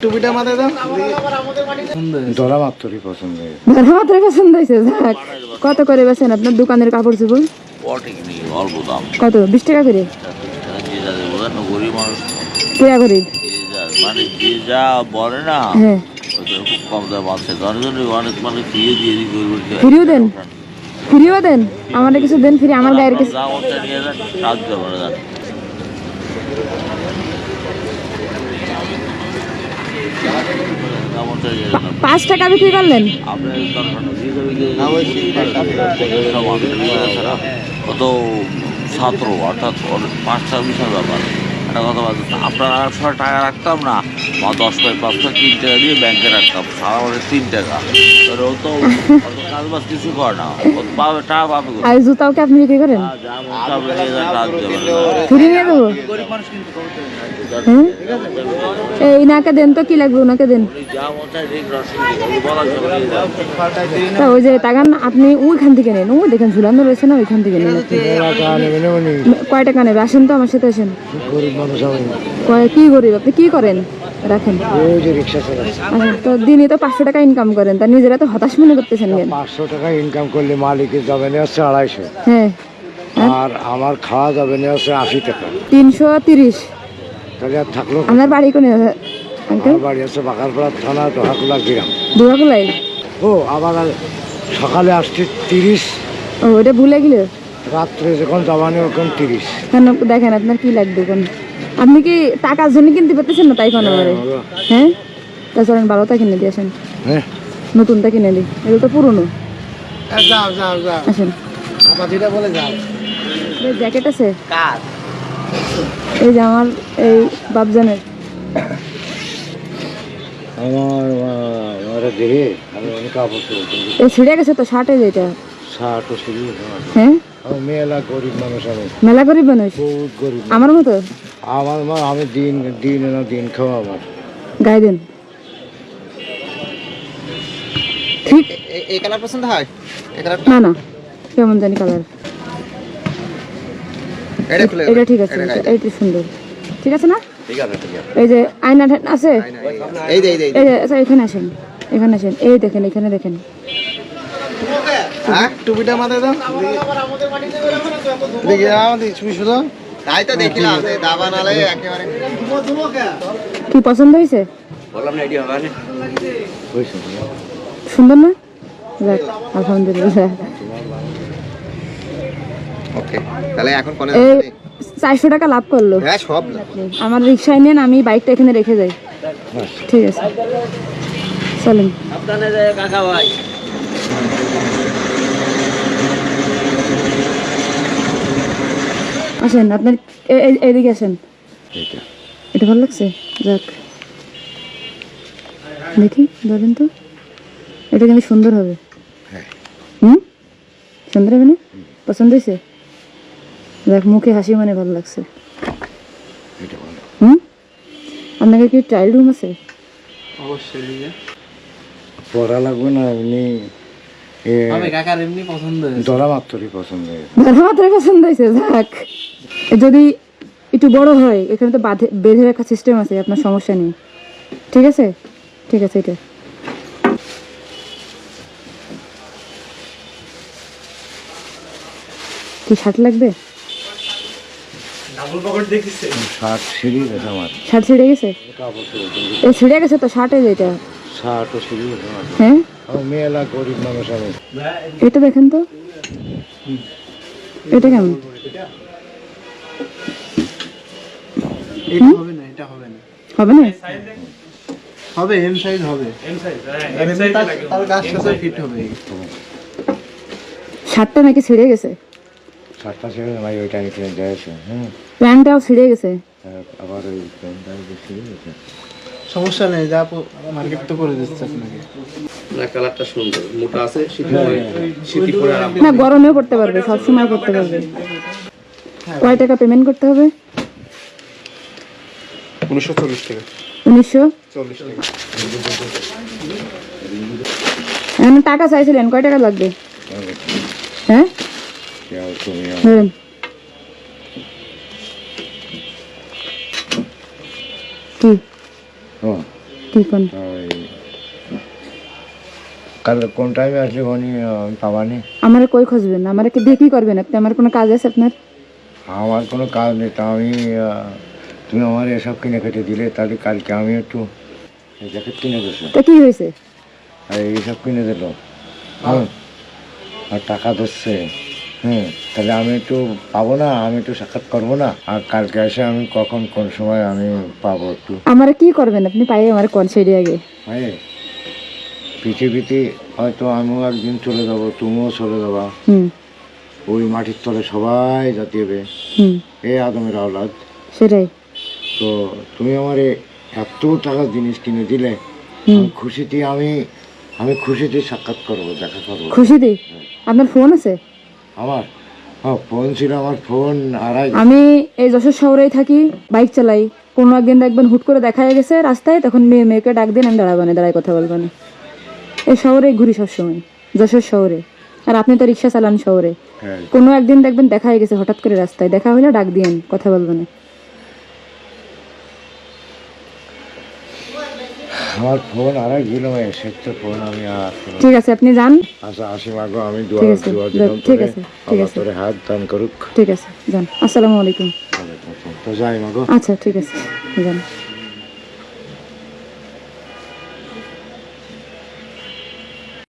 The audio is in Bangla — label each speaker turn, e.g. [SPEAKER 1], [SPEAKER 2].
[SPEAKER 1] টুপিটা মাথায় দাও।
[SPEAKER 2] ধরা মাত্রই পছন্দ হয়েছে।
[SPEAKER 3] ধরা পছন্দ হয়েছে যাক। কত করে বেছেন আপনার দোকানের কাপড় চোপড়?
[SPEAKER 4] দাম।
[SPEAKER 3] কত? বিশ টাকা করে? কেয়া
[SPEAKER 4] মানে যে যা বলে না
[SPEAKER 3] হ্যাঁ।
[SPEAKER 4] খুব কম দাম আছে অনেক মানে ফিরিয়ে দিয়ে দিই
[SPEAKER 3] ফিরিয়েও দেন। ফ্রিও দেন? আমার কিছু দেন ফ্রি আমার গায়ের কিছু
[SPEAKER 4] দাম হচ্ছে নিয়ে যান সাহায্য করে যান দাম হচ্ছে নিয়ে যান
[SPEAKER 3] পাঁচ টাকা বিক্রি করলেন?
[SPEAKER 4] কত ছাত্র অর্থাৎ পাঁচটা বিশাল ব্যাপার। একটা কথা বলতে আপনার আটশো টাকা রাখতাম না বা দশ পাঁচ পাঁচটা তিন টাকা দিয়ে ব্যাংকে রাখতাম সারা মানে তিন টাকা। এবার ও তো কাজ বাজ কিছু করে না ও পাবে টাকা পাবে
[SPEAKER 3] আর জুতাও কি আপনি বিক্রি করেন?
[SPEAKER 4] মন নিয়ে যান, টাকা দিতে পারে না।
[SPEAKER 3] ফ্রি নিয়ে দেবো এই নাকে দেন তো কি লাগবে ওনাকে দেন। তা ওই যে আপনি ওইখান থেকে নেন। ওই দেখেন ঝুলানো রয়েছে না ওইখান থেকে নেন
[SPEAKER 2] টাকা নেবে না
[SPEAKER 3] কয় টাকা নেবে? আসেন তো আমার সাথে আসেন।
[SPEAKER 2] গরিব মানুষ
[SPEAKER 3] কি গরিব আপনি? কি করেন? রাখেন। আচ্ছা, তো দিনে তো পাঁচশো টাকা ইনকাম করেন। তা নিজেরা তো হতাশ মনে করতেছেন
[SPEAKER 2] পাঁচশো টাকা ইনকাম করলে মালিকের যাবে না হচ্ছে আড়াইশো।
[SPEAKER 3] হ্যাঁ।
[SPEAKER 2] আর আমার খাওয়া যাবে না হচ্ছে আশি টাকা।
[SPEAKER 3] তিনশো তিরিশ।
[SPEAKER 2] তাহলে আর থাকল
[SPEAKER 3] আপনার বাড়ি কোনে? আঙ্কেল?
[SPEAKER 2] আমার বাড়ি আছে বাকারপাড়া থানা দোহাকুলা গ্রাম
[SPEAKER 3] দুয়াগুলাই
[SPEAKER 2] ও আবার আর সকালে আসছে তিরিশ
[SPEAKER 3] ও ওটা ভুলে গেল?
[SPEAKER 2] রাত্রে যখন যাবানি ওখান তিরিশ।
[SPEAKER 3] কেন দেখেন আপনার কি লাগবে কোন আপনি কি টাকার জন্য কিনতে পারতেছেন না তাই কোনো বারে হ্যাঁ। তা চলেন বারোটা কিনে দিয়ে আসেন।
[SPEAKER 2] হ্যাঁ।
[SPEAKER 3] নতুনটা কিনে দিই। এগুলো তো পুরনো।
[SPEAKER 1] যাও যাও যাও।
[SPEAKER 3] আসেন।
[SPEAKER 1] আপা যেটা বলে যাও।
[SPEAKER 3] জ্যাকেট আছে? এই যে আমার এই বাবজানের
[SPEAKER 2] আমার আমার দেহে আমি অনেক চোপড়
[SPEAKER 3] এই ছিঁড়ে গেছে তো শার্টে যেটা
[SPEAKER 2] শার্ট ও শুরু
[SPEAKER 3] হ্যাঁ।
[SPEAKER 2] আমি মেলা গরিব মানুষ আমি।
[SPEAKER 3] মেলা গরিব মানুষ?
[SPEAKER 2] বহুত গরিব
[SPEAKER 3] আমার মতো?
[SPEAKER 2] আমার মা আমি দিন দিন না দিন খাওয়া আমার।
[SPEAKER 3] গায়ে দেন। ঠিক
[SPEAKER 1] এই কালার পছন্দ হয়? এই কালার
[SPEAKER 3] না না। কেমন জানি কালার।
[SPEAKER 1] এটা
[SPEAKER 3] ঠিক আছে এটা- এইটা সুন্দর। ঠিক আছে না? এই যে আয়না আছে?
[SPEAKER 1] এই
[SPEAKER 3] যে আচ্ছা, এখানে আসেন এখানে আসেন। এই দেখেন এখানে দেখেন।
[SPEAKER 1] হ্যাঁ টুপিটা মাথায় দাও। দেখি আমাদের তুমি শুধু। তাই তো দেখিলাম যে দাবা নালে একেবারে
[SPEAKER 3] কি পছন্দ হয়েছে? সুন্দর না? আলহামদুলিল্লাহ।
[SPEAKER 1] ওকে তাহলে এখন কোনে
[SPEAKER 3] এই চারশো টাকা লাভ করল।
[SPEAKER 1] হ্যাঁ সব
[SPEAKER 3] আমার রিক্সায় নেন আমি বাইকটা এখানে রেখে যাই। ঠিক আছে। চলেন।
[SPEAKER 4] কাকা ভাই।
[SPEAKER 3] আসেন আপনার এদিকে আসেন। এটা ভালো লাগছে? যাক। দেখি ধরেন তো। এটা কিন্তু সুন্দর হবে। হুম? সুন্দর হবে না? পছন্দ হয়েছে? দেখ মুখে হাসি মানে ভালো লাগছে। হুম? আপনাকে কি চাইল্ড রুম আছে?
[SPEAKER 2] পড়া লাগবে না এমনি এ,
[SPEAKER 1] কাকার এমনি পছন্দ
[SPEAKER 2] ধরা মাত্রই পছন্দ হয়েছে।
[SPEAKER 3] ধরা মাত্রই পছন্দ হয়েছে যাক যদি একটু বড় হয় এখানে তো বাঁধে বেঁধে রাখার সিস্টেম আছে আপনার সমস্যা নেই। ঠিক আছে? ঠিক আছে এটা। কি শার্ট লাগবে?
[SPEAKER 2] শার্ট গেছে আমার।
[SPEAKER 3] শার্ট ছিঁড়ে গেছে?
[SPEAKER 2] কাপড় চোপড় কিনছি।
[SPEAKER 3] এ ছিঁড়ে গেছে তো শার্টে যেটা
[SPEAKER 2] শার্ট ও গেছে
[SPEAKER 3] হ্যাঁ?
[SPEAKER 2] আমি গরিব মানুষ আমি।
[SPEAKER 3] এটা দেখেন তো। এটা কেমন?
[SPEAKER 1] এটা হবে না এটা হবে না।
[SPEAKER 3] হবে না?
[SPEAKER 1] হবে এম সাইজ হবে। এম সাইজ তার গাছ সাথে ফিট হবে।
[SPEAKER 3] শার্টটা নাকি ছিঁড়ে গেছে?
[SPEAKER 2] ছেড়ে ভাই ওইটা আমি কিনে দিয়েছে হ্যাঁ
[SPEAKER 3] প্যান্টটাও ছিঁড়ে গেছে?
[SPEAKER 2] আবার ওই গেছে।
[SPEAKER 1] সমস্যা নেই যা মার্কেট তো করে দিচ্ছে আপনাকে।
[SPEAKER 5] কালারটা সুন্দর মোটা আছে শীতে শীতি পরে
[SPEAKER 3] না গরমেও করতে পারবে সব সময় করতে পারবে। কয় টাকা পেমেন্ট করতে হবে?
[SPEAKER 5] উনিশশো চল্লিশ টাকা।
[SPEAKER 3] উনিশশো?
[SPEAKER 5] চল্লিশ টাকা।
[SPEAKER 3] টাকা চাইছিলেন কয় টাকা লাগবে? হ্যাঁ?
[SPEAKER 2] তুমি
[SPEAKER 3] ধরেন কি?
[SPEAKER 2] ও।
[SPEAKER 3] কি কোন?
[SPEAKER 2] কাল কোন টাইমে আসলে আমি পাবানি?
[SPEAKER 3] আমারে কই খুঁজবেন আমারে কি কি করবেন আপনি আমার কোনো কাজ আছে আপনার?
[SPEAKER 2] আমার কোনো কাজ নেই তা আমি তুমি আমার এসব কিনে কেটে দিলে তাহলে কালকে আমি একটু জ্যাকেট কিনে দিছো
[SPEAKER 3] তা কি হয়েছে?
[SPEAKER 2] আর এইসব কিনে দিল। হুম আর টাকা দিচ্ছে হুম তাহলে আমি একটু পাবো না আমি একটু সাক্ষাৎ করব না? আর কালকে এসে আমি কখন কোন সময় আমি পাবো একটু?
[SPEAKER 3] আমারে কি করবেন আপনি? পাইয়ে আমার কোন সাইডে আগে।
[SPEAKER 2] পৃথিবীতে হয়তো আমিও একদিন চলে যাব তুমিও চলে যাবা। ওই মাটির তলে সবাই জাতি হবে।
[SPEAKER 3] হুম।
[SPEAKER 2] এই আদমের আওলাদ।
[SPEAKER 3] সেটাই।
[SPEAKER 2] তো তুমি আমার এত টাকা জিনিস কিনে দিলে খুশিতে আমি আমি খুশিতে সাক্ষাৎ করব দেখা করব।
[SPEAKER 3] খুশি দিই আপনার ফোন আছে?
[SPEAKER 2] আমার হ্যাঁ ফোন ছিল আমার ফোন হারাই
[SPEAKER 3] আমি এই যশোর শহরেই থাকি বাইক চালাই। কোনো একদিন দেখবেন হুট করে দেখা গেছে রাস্তায় তখন মেয়ে মেয়েকে ডাক দিন আমি দাঁড়াবো না দাঁড়ায় কথা বলব না। এই শহরে ঘুরি সবসময় যশোর শহরে। আর আপনি তো রিক্সা চালান শহরে।
[SPEAKER 2] হ্যাঁ।
[SPEAKER 3] কোনো একদিন দেখবেন দেখা হয়ে গেছে হঠাৎ করে রাস্তায় দেখা হলে ডাক দিয়েন কথা বলব না।
[SPEAKER 2] আমার ফোন আরেক সে তো ফোন আমি আর
[SPEAKER 3] ঠিক আছে আপনি যান।
[SPEAKER 2] আচ্ছা আসি মাগো আমি দোয়া
[SPEAKER 3] ঠিক আছে, ঠিক আছে, ঠিক আছে।
[SPEAKER 2] তোরে হাত দান করুক।
[SPEAKER 3] ঠিক আছে যান। আসসালামু আলাইকুম।
[SPEAKER 2] তো যাই মাগো
[SPEAKER 3] আচ্ছা ঠিক আছে যান।